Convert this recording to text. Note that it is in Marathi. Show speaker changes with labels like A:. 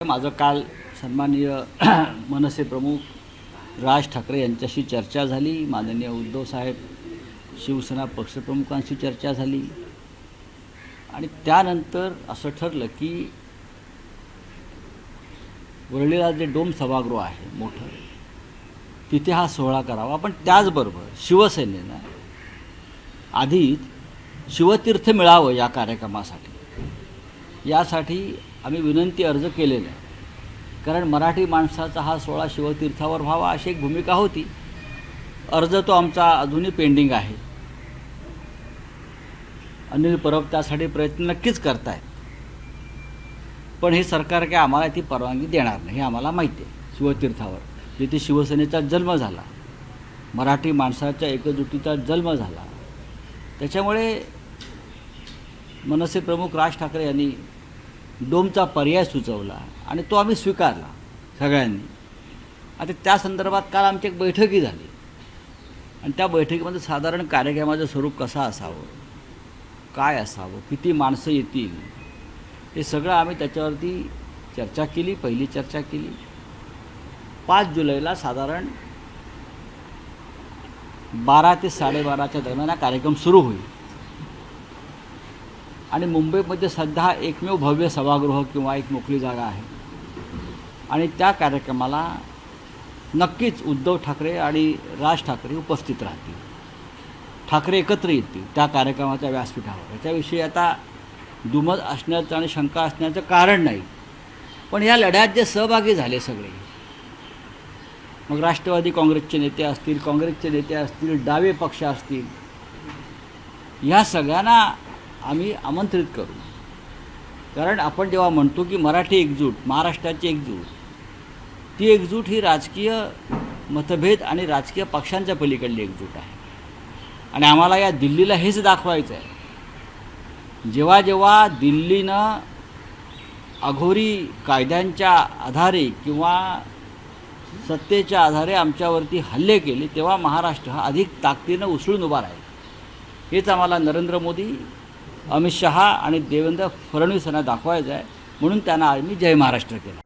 A: माझं काल सन्माननीय मनसे प्रमुख राज ठाकरे यांच्याशी चर्चा झाली. माननीय उद्धव साहेब शिवसेना पक्षप्रमुखांशी चर्चा झाली. आणि त्यानंतर असं ठरलं की वरळीला जे डोम सभागृह आहे मोठं तिथे हा सोहळा करावा. पण त्याचबरोबर शिवसेनेनं आधीच शिवतीर्थ मिळावं या कार्यक्रमासाठी. यासाठी आम्ही विनंती अर्ज केलेला आहे. कारण मराठी माणसाचा हा सोळा शिवतीर्थावर व्हावा अशी एक भूमिका होती. अर्ज तो आमचा अजूनही पेंडिंग आहे. अनिल परब त्यासाठी प्रयत्न नक्कीच करतायत. पण हे सरकार काय आम्हाला ती परवानगी देणार नाही हे आम्हाला माहिती आहे. शिवतीर्थावर. जिथे शिवसेनेचा जन्म झाला मराठी माणसाच्या एकजुटीचा जन्म झाला. त्याच्यामुळे मनसे प्रमुख राज ठाकरे यांनी डोमचा पर्याय सुचवला आणि तो आम्ही स्वीकारला सगळ्यांनी. आता त्या संदर्भात काल आमची एक बैठकही झाली. आणि त्या बैठकीमध्ये साधारण कार्यक्रमाचं स्वरूप कसं असावं? काय असावं? किती माणसं येतील? हे सगळं आम्ही त्याच्यावरती चर्चा केली पहिली चर्चा केली. पाच जुलैला साधारण बारा ते साडेबाराच्या दरम्यान हा कार्यक्रम सुरू होईल. आणि मुंबईमध्ये सध्या हा एकमेव भव्य सभागृह किंवा एक मोकळी जागा आहे. आणि त्या कार्यक्रमाला नक्कीच उद्धव ठाकरे आणि राज ठाकरे उपस्थित राहतील. ठाकरे एकत्र येतील त्या कार्यक्रमाच्या व्यासपीठावर. याच्याविषयी आता दुमत असण्याचं आणि शंका असण्याचं कारण नाही. पण या लढ्यात जे सहभागी झाले सगळे मग राष्ट्रवादी काँग्रेसचे नेते असतील काँग्रेसचे नेते असतील डावे पक्ष असतील ह्या सगळ्यांना आम्ही आमंत्रित करू. कारण आपण जेव्हा म्हणतो की मराठी एकजूट महाराष्ट्राची एकजूट ती एकजूट ही राजकीय मतभेद आणि राजकीय पक्षांच्या पलीकडली एकजूट आहे. आणि आम्हाला या दिल्लीला हेच दाखवायचं आहे जेव्हा जेव्हा दिल्लीनं अघोरी कायद्यांच्या आधारे किंवा सत्तेच्या आधारे आमच्यावरती हल्ले केले तेव्हा महाराष्ट्र हा अधिक ताकदीनं उसळून उभा राहील. हेच आम्हाला नरेंद्र मोदी अमित शहा आणि देवेंद्र फडणवीस यांना दाखवायचं आहे म्हणून त्यांना मी जय महाराष्ट्र केला.